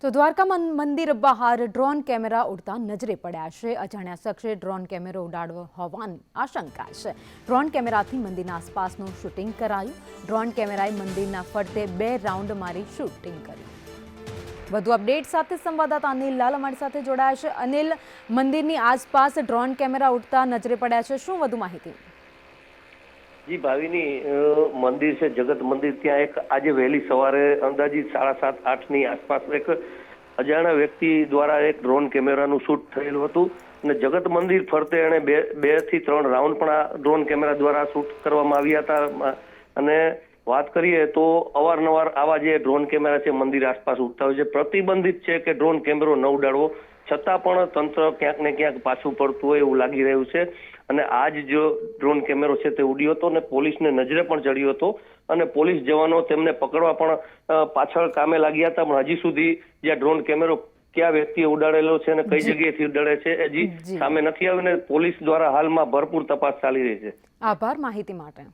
તો દ્વારકા મંદિર બહાર ડ્રોન કેમેરા ઉડતા નજરે પડ્યા છે. અજાણ્યા શખ્સે ડ્રોન કેમેરો ઉડાડવો હોવાની આશંકા છે. ડ્રોન કેમેરાથી મંદિરના આસપાસનું શૂટિંગ કરાયું. ડ્રોન કેમેરાએ મંદિરના ફરતે બે રાઉન્ડ મારી શૂટિંગ કર્યું વધુ અપડેટ સાથે સંવાદદાતા અનિલ લાલ અમારી સાથે જોડાયા છે. અનિલ, મંદિરની આસપાસ ડ્રોન કેમેરા ઉડતા નજરે પડ્યા છે. શું વધુ માહિતી? જી, ભાવિની મંદિર છે, જગત મંદિર. ત્યાં એક આજે વહેલી સવારે અંદાજિત સાડા સાત, આઠની આસપાસ એક અજાણ્યા વ્યક્તિ દ્વારા એક ડ્રોન કેમેરાનું શૂટ થયેલું હતું. અને જગત મંદિર ફરતે એણે બે બેથી ત્રણ રાઉન્ડ પણ આ ડ્રોન કેમેરા દ્વારા શૂટ કરવામાં આવ્યા હતા. અને વાત કરીએ તો અવારનવાર આવા જે ડ્રોન કેમેરા છે મંદિર આસપાસ ઉઠતા હોય છે પ્રતિબંધિત છે કે ડ્રોન કેમેરો ન ઉડાડવો છતાં પણ તંત્ર ક્યાંક ને ક્યાંક પાછું પડતું હોય એવું લાગી રહ્યું છે. અને આજ જો ડ્રોન કેમેરો છે તે ઉડ્યો હતો અને પોલીસને નજરે પણ ચડ્યો હતો અને પોલીસ જવાનો તેમને પકડવા પણ પાછળ કામે લાગ્યા હતા. પણ હજી સુધી જે ડ્રોન કેમેરો કયા વ્યક્તિએ ઉડાડેલો છે અને કઈ જગ્યાએથી ઉડાડે છે હજી સામે નથી આવ્યું ને પોલીસ દ્વારા હાલમાં ભરપૂર તપાસ ચાલી રહી છે. આભાર માહિતી માટે.